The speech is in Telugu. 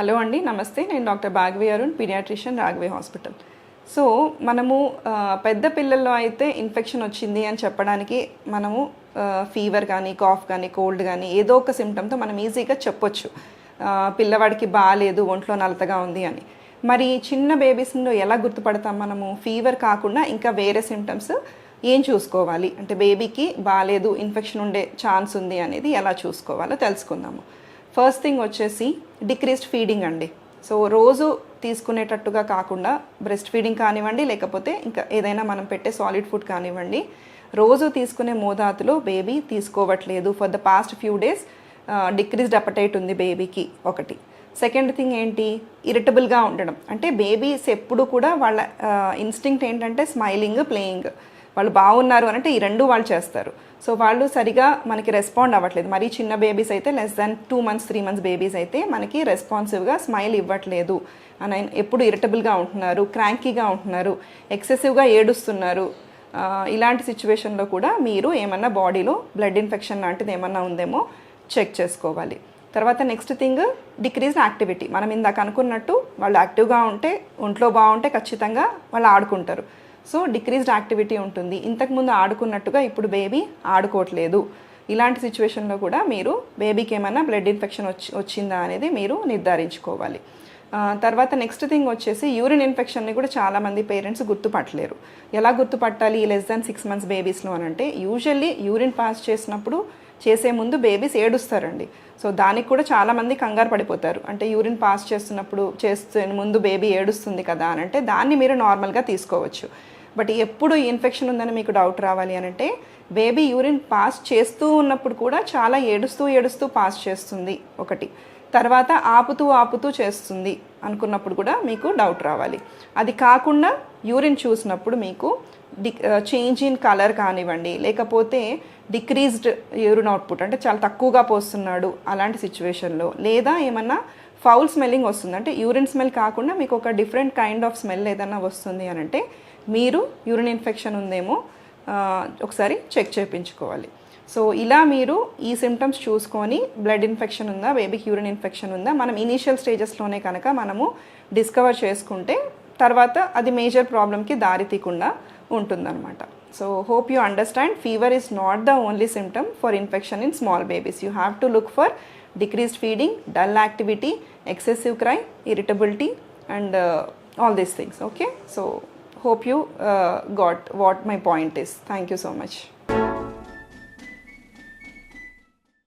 హలో అండి నమస్తే. నేను డాక్టర్ భాగవి అరుణ్ పీడియాట్రిషియన్ రాఘవే హాస్పిటల్. సో మనము పెద్ద పిల్లల్లో అయితే ఇన్ఫెక్షన్ వచ్చింది అని చెప్పడానికి మనము ఫీవర్ కానీ కాఫ్ కానీ కోల్డ్ కానీ ఏదో ఒక సిమ్టమ్తో మనం ఈజీగా చెప్పొచ్చు. పిల్లవాడికి బాగాలేదు ఒంట్లో నలతగా ఉంది అని. మరి చిన్న బేబీస్లో ఎలా గుర్తుపడతాం మనము? ఫీవర్ కాకుండా ఇంకా వేరే సిమ్టమ్స్ ఏం చూసుకోవాలి? అంటే బేబీకి బాగాలేదు ఇన్ఫెక్షన్ ఉండే ఛాన్స్ ఉంది అనేది ఎలా చూసుకోవాలో తెలుసుకుందాము. ఫస్ట్ థింగ్ వచ్చేసి డిక్రీస్డ్ ఫీడింగ్ అండి. సో రోజు తీసుకునేటట్టుగా కాకుండా బ్రెస్ట్ ఫీడింగ్ కానివ్వండి లేకపోతే ఇంకా ఏదైనా మనం పెట్టే సాలిడ్ ఫుడ్ కానివ్వండి రోజు తీసుకునే మోతాదులో బేబీ తీసుకోవట్లేదు. For the past few days decreased appetite ఉంది బేబీకి ఒకటి. సెకండ్ థింగ్ ఏంటి? ఇరిటబుల్గా ఉండడం. అంటే బేబీస్ ఎప్పుడు కూడా వాళ్ళ ఇన్స్టింక్ట్ ఏంటంటే స్మైలింగ్ ప్లేయింగ్ వాళ్ళు బాగున్నారు అని అంటే ఈ రెండు వాళ్ళు చేస్తారు. సో వాళ్ళు సరిగా మనకి రెస్పాండ్ అవ్వట్లేదు. మరీ చిన్న బేబీస్ అయితే less than two months three months babies అయితే మనకి రెస్పాన్సివ్గా స్మైల్ ఇవ్వట్లేదు. అని ఎప్పుడు ఇరిటబుల్గా ఉంటున్నారు క్రాంకీగా ఉంటున్నారు ఎక్సెసివ్గా ఏడుస్తున్నారు. ఇలాంటి సిచ్యువేషన్లో కూడా మీరు ఏమన్నా బాడీలో బ్లడ్ ఇన్ఫెక్షన్ లాంటిది ఏమన్నా ఉందేమో చెక్ చేసుకోవాలి. తర్వాత నెక్స్ట్ థింగ్ డిక్రీజ్ యాక్టివిటీ మనం ఇందాక అనుకున్నట్టు వాళ్ళు యాక్టివ్గా ఉంటే ఒంట్లో బాగుంటే ఖచ్చితంగా వాళ్ళు ఆడుకుంటారు. సో డిక్రీజ్డ్ యాక్టివిటీ ఉంటుంది. ఇంతకుముందు ఆడుకున్నట్టుగా ఇప్పుడు బేబీ ఆడుకోవట్లేదు. ఇలాంటి సిచ్యువేషన్లో కూడా మీరు బేబీకి ఏమైనా బ్లడ్ ఇన్ఫెక్షన్ వచ్చి వచ్చిందా అనేది మీరు నిర్ధారించుకోవాలి. తర్వాత నెక్స్ట్ థింగ్ వచ్చేసి యూరిన్ ఇన్ఫెక్షన్ని కూడా చాలామంది పేరెంట్స్ గుర్తుపట్టలేరు. ఎలా గుర్తుపట్టాలి లెస్ దాన్ సిక్స్ మంత్స్ బేబీస్లో అని అంటే యూజువల్లీ యూరిన్ పాస్ చేసినప్పుడు చేసే ముందు బేబీస్ ఏడుస్తారండి. సో దానికి కూడా చాలామంది కంగారు పడిపోతారు. అంటే యూరిన్ పాస్ చేస్తున్నప్పుడు చేస్తే ముందు బేబీ ఏడుస్తుంది కదా అని అంటే దాన్ని మీరు నార్మల్గా తీసుకోవచ్చు. బట్ ఎప్పుడు ఇన్ఫెక్షన్ ఉందని మీకు డౌట్ రావాలి అని అంటే బేబీ యూరిన్ పాస్ చేస్తూ ఉన్నప్పుడు కూడా చాలా ఏడుస్తూ ఏడుస్తూ పాస్ చేస్తుంది ఒకటి. తర్వాత ఆపుతూ ఆపుతూ చేస్తుంది అనుకున్నప్పుడు కూడా మీకు డౌట్ రావాలి. అది కాకుండా యూరిన్ చూసినప్పుడు మీకు డి చేంజ్ ఇన్ కలర్ కానివ్వండి లేకపోతే డిక్రీజ్డ్ యూరిన్ అవుట్పుట్ అంటే చాలా తక్కువగా పోస్తున్నాడు అలాంటి సిచ్యువేషన్లో లేదా ఏమన్నా ఫౌల్ స్మెల్లింగ్ వస్తుంది. అంటే యూరిన్ స్మెల్ కాకుండా మీకు ఒక డిఫరెంట్ కైండ్ ఆఫ్ స్మెల్ ఏదన్నా వస్తుంది అని అంటే మీరు యూరిన్ ఇన్ఫెక్షన్ ఉందేమో ఒకసారి చెక్ చేయించుకోవాలి సో ఇలా మీరు ఈ సిమ్టమ్స్ చూసుకొని బ్లడ్ ఇన్ఫెక్షన్ ఉందా బేబీకి యూరిన్ ఇన్ఫెక్షన్ ఉందా మనం ఇనీషియల్ స్టేజెస్లోనే కనుక మనము డిస్కవర్ చేసుకుంటే తర్వాత అది మేజర్ ప్రాబ్లమ్కి దారితీయకుండా ఉంటుందన్నమాట. So hope you understand fever is not the only symptom for infection in small babies you have to look for decreased feeding dull activity excessive cry irritability and all these things okay so hope hope you uh, got what my point is. Thank you so much.